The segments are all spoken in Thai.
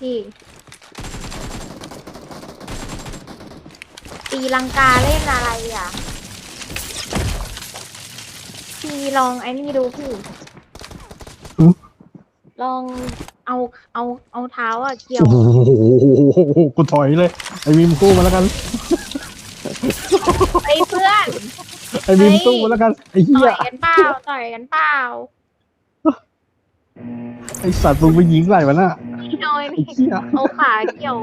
พี่ ตีลังกาเล่นอะไรอะ พี่ลองไอ้นี่ดูพี่อืมลองเอาเอาเอาเท้าอะเกี่ยว โอ้โหกูถอยเลย ไอ้มิมสู้มาแล้วกัน ไอ้เพื่อน ไอ้มิมเฮ้ยสู้มาแล้วกัน ไอ้ต่เหี้อยยกันเปล่า ต่อยกันเปล่า ไอ้สัตว์มึงไปยิงไหลมันน่ะ พี่น้อยไอ้เหี้ยเอาขาเกี่ยว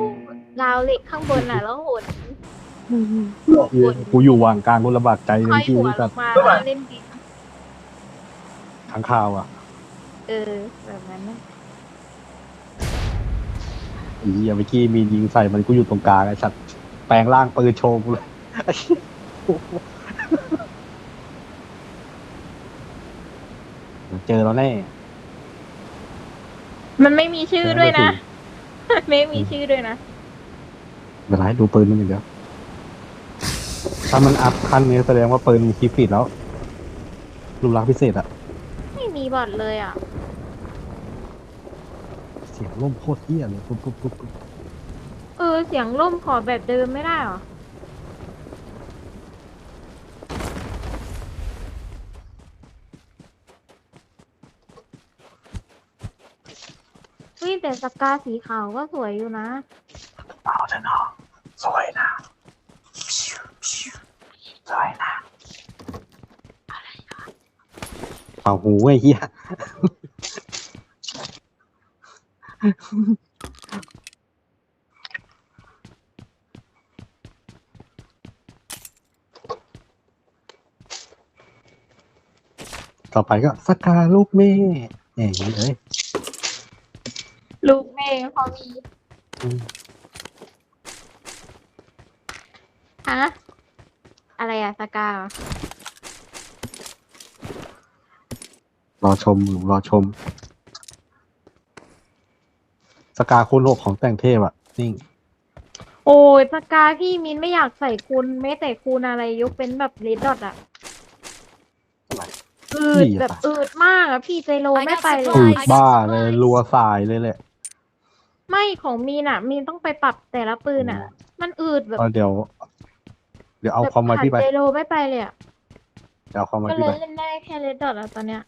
ราวเหล็กข้างบนน่ะ แล้วโหนกูอยู่วางกลางกูลำบากใจเลค่อยยที่หัวนี่ลสัตงว์มาแล้วเล่นดินขังข่าวอะเออ แบบนั้นนะไอ้เหี้ยเมื่อกี้มียิงใส่มันกูอยู่ตรงกลางไอ้สัตว์แปลงร่างปืนโชว์กูเลยไอ้เหี้ยเจอแล้วแน่ มันไม่มีชื่อด้วยนะ ไม่มีชื่อด้วยนะเวลาให้ดูปืนมันอย่างเดียวถ้ามันอัพขั้นนี้แสดงว่าปืนมีคีย์ฟีดแล้วรูปลักษณ์พิเศษอะไม่มีบอดเลยอะเสียงล่มโคตรเหี้ยเลยปุ๊บปุ๊บปุ๊บปุ๊บเออเสียงล่มขอแบบเดิมไม่ได้เหรอ แต่สกาสีขาวก็สวยอยู่นะเอาเถอะเนาะสวยนะสวยนะเป่าหูไอ้เหี้ยต่อไปก็สกาลูกแม่อย่างนี้เลย ลูกแม่พอมีอืมฮะอะไรอะสกาเหรอรอชมหรือรอชม สกาคูณหกของแต่งเทพอะนิ่ง โอ้ยสกาพี่มินไม่อยากใส่คูณไม่แต่คูณอะไรยกเป็นแบบเลดดอทอะอะไรอืดนี่อะ แบบอืดมากอะพี่ใจโลไม่ไปเลยอือะดบ้าเลยรัวสายเลยแหละ ไม่ของมีนอะมีนต้องไปปรับแต่ละปืนอะมันอืดแบบก็เดี๋ยว เดี๋ยวเอาแบบคอมมาพี่ไปผ่นใจโลไม่ไปเลยอะเดี๋ยวเอาคอมมาก็เลพี่ยไปเล่นได้แค่เลดดอทอะตอนเนี้ย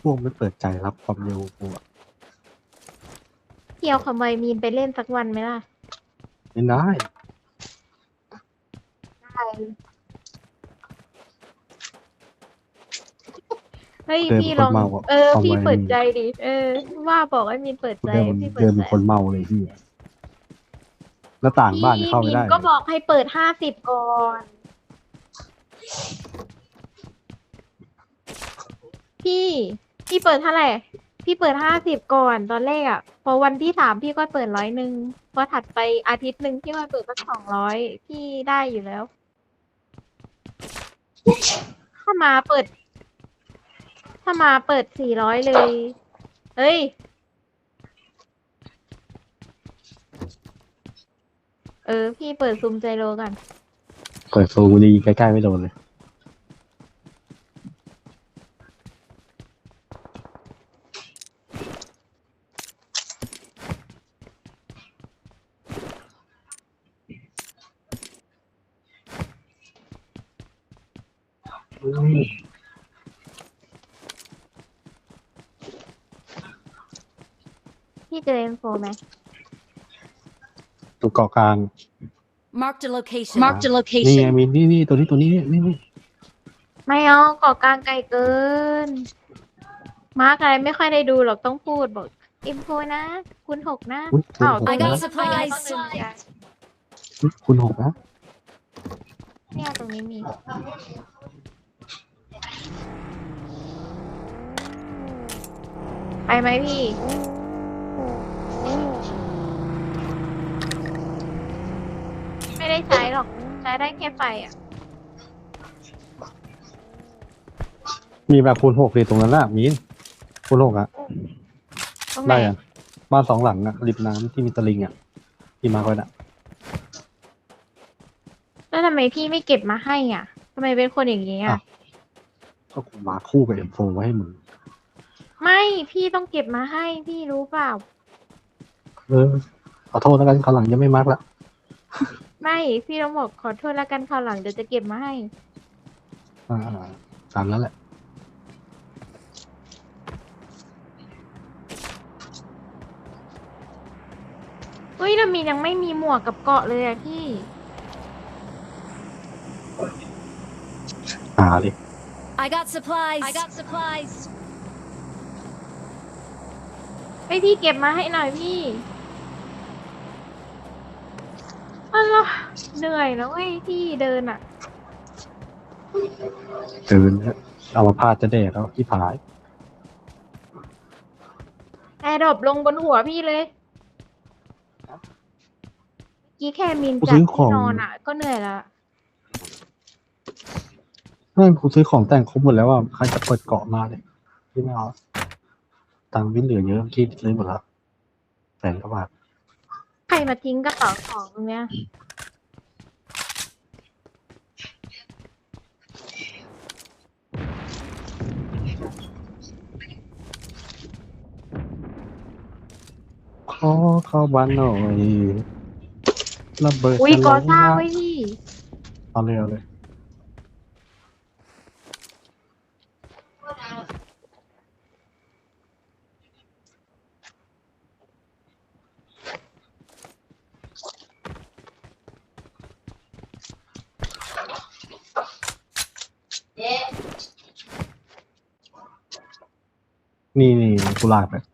พวกไม่เปิดใจรับความเร็วกูอะพี่เอาคำไวมีนไปเล่นสักวันไหมล่ะไม่ได้ เฮ้ยเดินพี่เป็นลคอนงเมาอะเออความพี่ไวเปิดใจดิ เออ ว่าบอกให้มีนเปิดกูใจเดินพี่เปิเดิดนเป็นใจคนเมาเลยที่หน้าต่างบ้านยังเข้าไม่ได้พี่นก็บอกให้เปิดห้าสิบก่อน พี่ พี่เปิดเท่าไหร่ พี่เปิดห้าสิบก่อนตอนแรกอะ พอวันที่สามพี่ก็เปิดร้อยหนึ่ง พอถัดไปอาทิตย์หนึ่งพี่มาเปิดสักสองร้อยพี่ได้อยู่แล้ว ถ้ามาเปิด ถ้ามาเปิดสี่ร้อยเลยเฮ้ย เออ พี่เปิดซูมใจโลกันเปิดโฟกูดีใกล้ๆไม่โดนเลย พี่เจอเอ็มโฟไหมตัวเกาะกลาง Marked a location. Marked Marked a นี่ไง location. มีนี่นี่ตัวนี้ตัวนี้นี่นี่ไม่เอาเกาะกลางไกลเกิน มาร์กอะไรไม่ค่อยได้ดูหรอกต้องพูดบอกเอ็มโฟนะ คุณหกนะอุ๊ยคุณอ้าวหกตรงนี้ I got supplies ต้องลืมยาอุ๊ยคุณหกนะเนี่ยตรงนี้มีไปไหมพี่ ไม่ได้ใช้หรอก ใช้ได้แค่ไฟอะ มีแบบคูณหกเลยตรงนั้นน่ะมีนคูณหกอะตรงไหนได้อะบ้านสองหลังอะริมน้ำที่มีตะลิงอะที่มาไว้น่ะแล้วทำไมพี่ไม่เก็บมาให้อะทำไมเป็นคนอย่างนี้อะ ก็กูมาคู่กับเอ็มโฟไว้ให้มึงฮไม่พี่ต้องเก็บมาให้พี่รู้เปล่า เออขอโทษแล้วกันคราวหลังจะไม่มักละ ไม่พี่ต้องบอกขอโทษแล้วกันคราวหลังเดี๋ยวจะเก็บมาให้ อ่าตามนั้นแหละเฮ้ยเรามียังไม่มีหมวกกับเกาะเลยอะพี่ หาดิ I got supplies. I got supplies. ไอยพี่เก็บมาให้หน่อยพี่อะไร เหนื่อยแล้วเว้ยพี่เดินอะเดินเนี่ยเอามาพาดจะแดดแล้วที่ผาย แอร์ดรอปลงบนหัวพี่เลยเมื่อกี้แค่มินจากที่นอนอะก็เหนื่อยละนั่นกูซื้อของแต่งครบหมดแล้วว่าใครจะเปิดเกาะมาเลยที่ไม่เอาตังค์วินเหลือเยอะที่ซื้อหมดแล้วแสนกว่าบาทใครมาทิ้งกระเป๋าของตรงเนี้ย อเข้าบ้านหน่อยระเบิดอุ้ยจะลกองซ่านะไว้พี่เอาเลยเอาเลยนี่นี่กุหลาบแบบ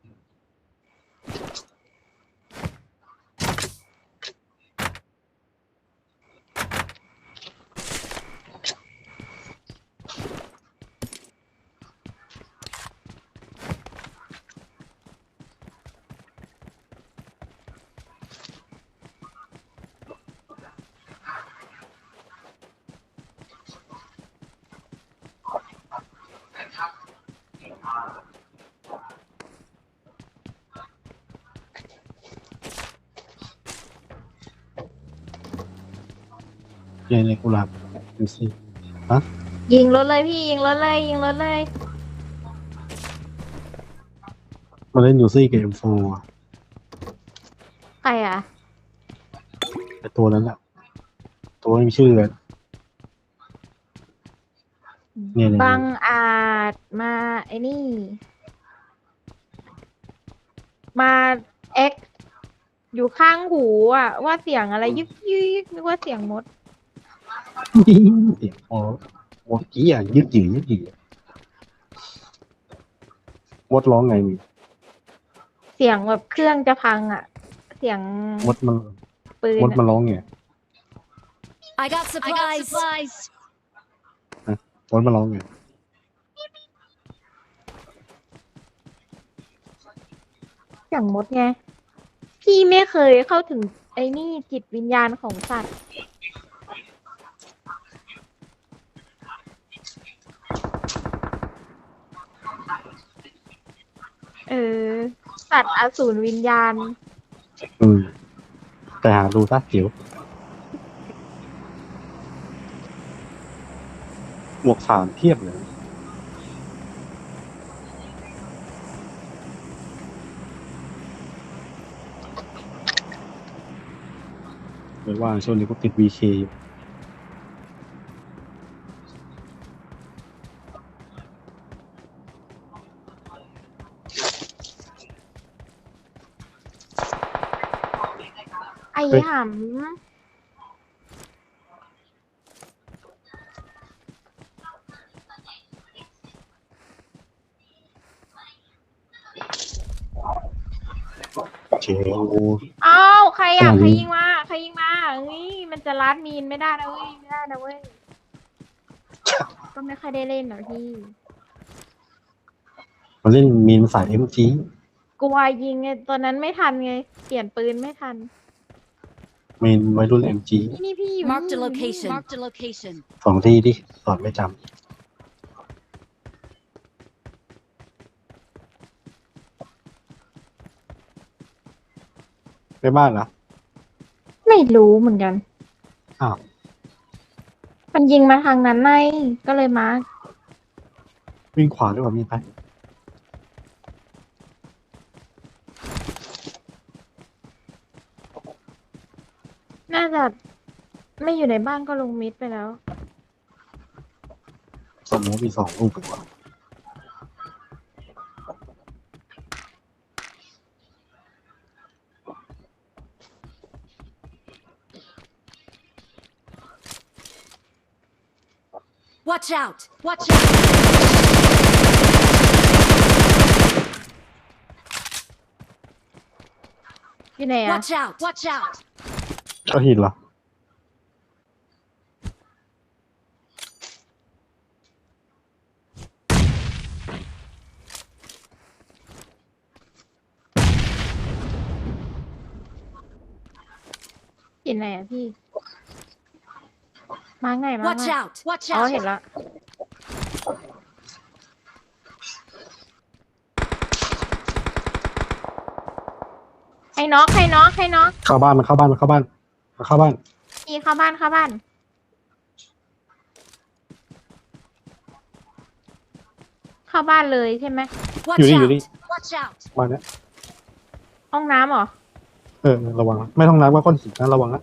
เยในกุหลาบดูสิฮะยิงรถเลยพี่ยิงรถเลยยิงรถเลยมาเล่นยูซี่กับเอ็มโฟใครอะไอตัวนั้นแหละตัวไม่มีชื่อเลยเนี่ยเนี่ยบางอาจมาไอ้นี่ มาเอ็กอยู่ข้างหูอะ ว่าเสียงอะไรยึกยึกนึกว่าเสียงมด เสียงพอวดกี้อะยึดหยืดยึดหยืดวดร้องไงมีเสียงแบบเครื่องจะพังอะ เสียงวดมันปืนวดมันอะร้องไง I got supplies. supplies. วดมันร้องไงเสียงมดไง พี่ไม่เคยเข้าถึงไอ้นี่จิตวิญญาณของสัตว์ เออ สัตว์อสูรวิญญาณ อืมแต่หาดูซะเดี๋ยวหมวกสามเทียบเลยเลยว่าช่วงนี้ก็ติด VK อยู่ เฮ้ย หำเชลอ้าวใครอะขนาดใครนี้ยิงมาใครยิงมาเฮ้ยมันจะลัดมีนไม่ได้นะเว้ยไม่ได้นะเว้ยก็ไม่ค่อยได้เล่นหรอกพี่มาเล่นมีนสาย MG กลัวยิงไงตอนนั้นไม่ทันไง เปลี่ยนปืนไม่ทัน เมนวัยรุ่น MG นี่นี่พี่อยู่ Marked a นี่ location. Marked a location. สองที่ดิสอนไม่จำไปบ้านเหรอไม่รู้เหมือนกัน อ้าวมันยิงมาทางนั้นไงก็เลยมาร์ควิ่งขวาด้วยว่ามีไป ไม่อยู่ในบ้านก็ลงมิดไปแล้ว สมมติมีสองลูกตัว Watch out! Watch out! อยู่ไหนอะ Watch out! Watch out! ก็หินเหรออยู่ไหนอะพี่ มาไงมา Watch ไง out! Watch อ๋อ out! เห็นละให้น็อกให้น็อกให้น็อกเข้าบ้านมันเข้าบ้านมันเข้าบ้าน มันเข้าบ้านพี่เข้าบ้านเข้าบ้าน เข้าบ้านเลยใช่ไหม Watch อยู่นี่อยู่นี่ out! Watch out! บ้านเนี้ยห้องน้ำเหรอ เออระวังนะไม่ต้องนับว่าก้อนหินนะระวังนะ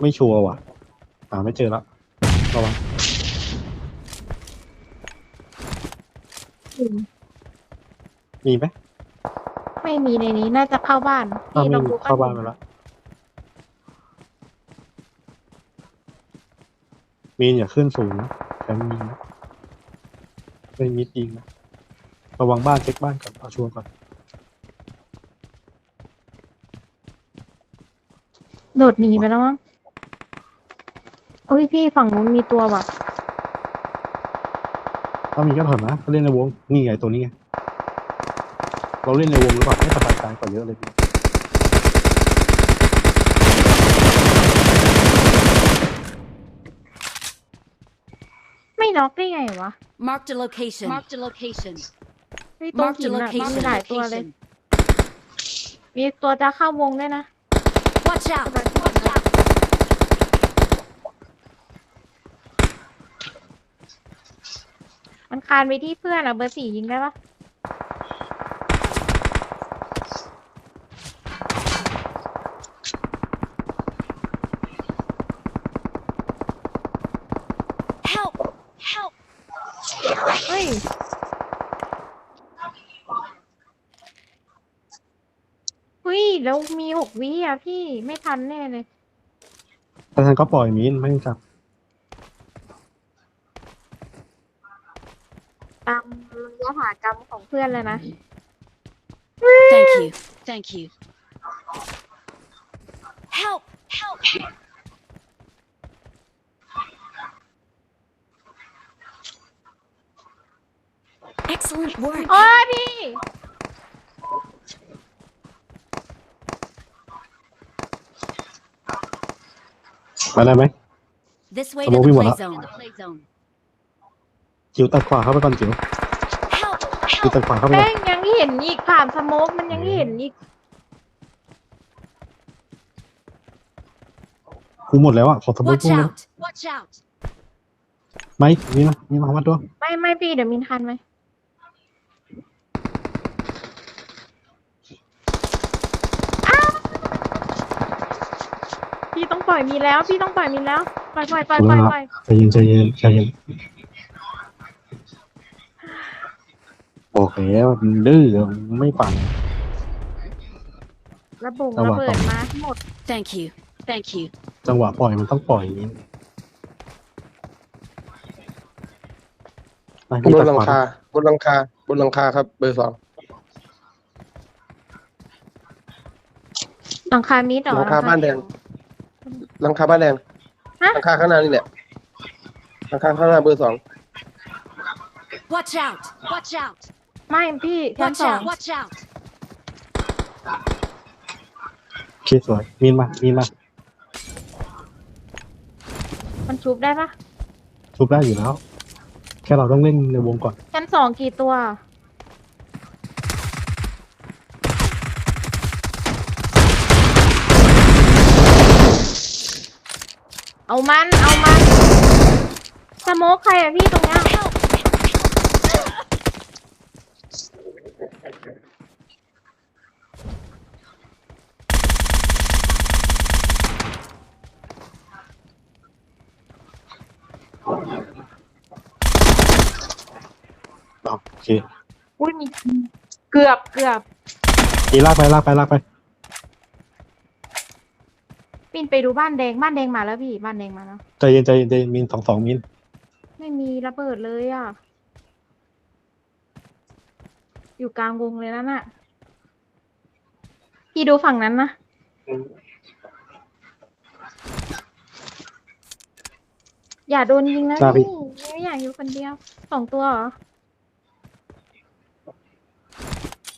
ไม่ชัวร์ว่ะอ่าไม่เจอแล้วระวัง มมีไหมไม่มีในนี้น่าจะเข้าบ้านถ้าพี่ไม่ลองมีดูเข้าบ้านไปแล้วมีนอย่าขึ้นสูงนะแคมมีนะไม่มิดยิงนะระวังบ้านเช็คบ้านก่อนเอาชัวร์ก่อนโดดหนีไปแล้วมั้งโอ้ยพี่ฝั่งนู้นมีตัวว่ะ ถ้ามีก็ถอยนะเขาเล่นในวง นี่ไงตัวนี้ไง เราเล่นในวงหรือเปล่าไม่สบายใจกว่าเยอะเลยพี่ไม่น็อกได้ไงวะ Marked a location. Marked a location. เฮ้ยตรง Marked หิ a นอะมี location. หลายตัวเลย Location. มีตัวจะเข้าวงด้วยนะ Watch out! Watch out! มันคานไปที่เพื่อนอะเบอร์สี่ยิงได้ปะ Help! Help! เฮ้ย เฮ้ย แล้วมีหกวิอะพี่ไม่ทันแน่เลย แต่ฉันก็ปล่อยมีนไม่ต้องจับ พื่อนเลยนะ Thank you. Thank you. Help! Help! Excellent work. โอ้ยพี่ มาได้ไหม This way Come to on, the we play wanna- zone. The play zone. จิ๋วตัดขวาเข้าไปก่อนจิ๋ว Help! จิ๋ว Help! ตัดขวาเข้าไปก่อแป้นงยังเห็นอีกผ่านสโมกมันยังเห็นอีกกูหมดแล้วอะขอสมมติ Watch พุ่งเลย out! Watch out! ไม่มีนะมีมาวัดด้วยไม่ไม่พี่เดี๋ยวมินทันไหมอ้าวพี่ต้องปล่อยมีแล้ว พี่ต้องปล่อยมีแล้วปล่อยปล่อยปล่อยปล่อยปล่อยใจเย็นใจเย็นใจเย็นบอก แล้วมันดื้อมันไม่ฟัง ระบงจังหระวะเบิต่ดอมาหมด Thank you. Thank you. จังหวะปล่อยมันต้องปล่อยอย่างนี้ไปบพี่นตัดหลัขงวาคาบนหลังคาบนหลังคาครับ เบอร์สองหลังคามิดเหรอหลังคาบ้านแดงหลังคาบ้านแดงฮะหลังคาข้างหน้านี่แหละหลังคาข้างหน้าเบอร์สอง Watch out! Watch out! ไม่พี่ชั้น Watch สอง out! Watch out! โอเคสวย มีนมา มีนมามันชุบได้ปะทุบได้อยู่แล้ว แค่เราต้องเล่นในวงก่อน ชั้นสองกี่ตัว เอามัน เอามัน สโมกใครอะพี่ตรงเนี้ย Help! เคอุ้ยมีเกือบเกือบอีลากไปลากไปลากไป ปินไปดูบ้านแดงบ้านแดงมาแล้วพี่บ้านแดงมาแล้วใจเย็นใจเย็นใจเย็นมินสองสองมินไม่มีระเบิดเลยอะ อยู่กลางวงเลยนั่นน่ะพี่ดูฝั่งนั้นนะอย่าโดนยิงนะพี่ไม่อยากอยู่คนเดียวสองตัวเหรอ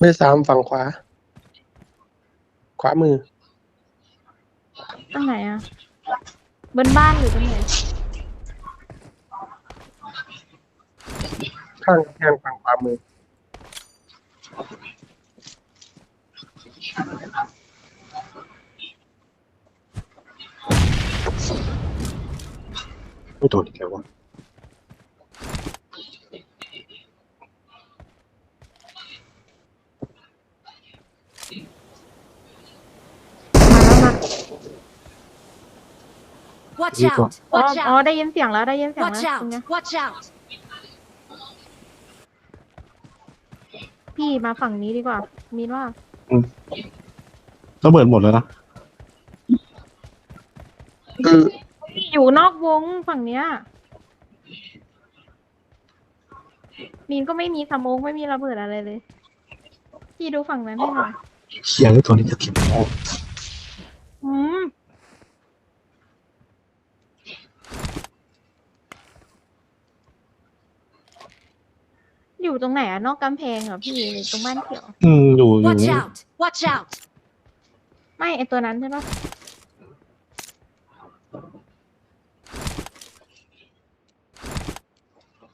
เบอร์สามฝั่งขวา ขวามือ ตรงไหนอะ บนบ้านหรือตรงไหน ข้างกำแพงฝั่งขวามือ ไม่โดนอีกแล้ววะ มาแล้วมา Watch Vehicle. out! อ๋อ Watch อ๋อ out! ได้ยินเสียงแล้วได้ยินเสียง Watch แล้วตรงเนี้ย out! Watch out! พี่มาฝั่งนี้ดีกว่า มีนว่า ระเบิดหมดแล้วนะคืออยู่นอกวงฝั่งเนี้ย มีนก็ไม่มีสโมองไม่มีระเบิดอะไรเลย พี่ดูฝั่งนั้นให้หน่อยเชียร์เลยตัวนี้จะเก็บโอ้อืมอยู่ ตรงไหนอะนอกกำแพงเหรอพี่หรือตรงบ้านเขียว อืมอยู่อยู่ Watch นี่ out! Watch out! ไม่ไอตัวนั้นใช่ปะ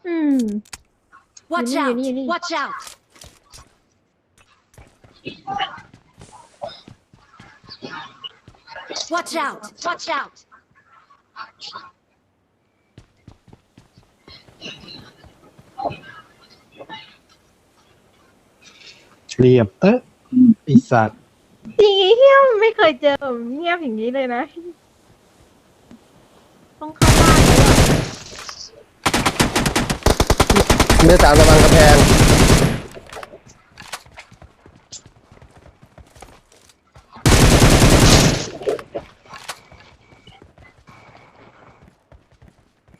อืม Watch You need- you out! need- you need. Watch out! ว a t c h out! Watch out! เรียบเตอะไอสัตว์จริงเฮียไม่เคยเจอแบบเงียบอย่างนี้เลยนะ ต้องเข้าบ้านแล้วอะเบอร์สามระวังกำแพง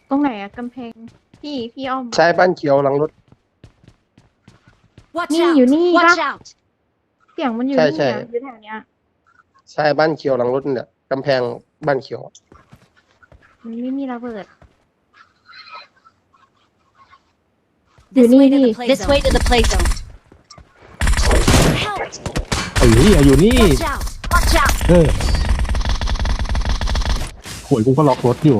ตรงไหนอะกำแพง พี่พี่อ้อมใช้บ้านเขียวหลังรถ Watch นี่ out! อยู่นี่ Watch ปะ out! เสียงมันอยู่ใช่นี่ใช่อะอยู่แถวเนี้ยใช้บ้านเขียวหลังรถเนี่ยกำแพงบ้านเขียว มันไม่มีระเบิด This You way need to the it. play This way to the play zone. Help! ไอ้นี่อยู่นี่ Watch out! Watch out! เออหวยกูก็ล็อกรถอยู่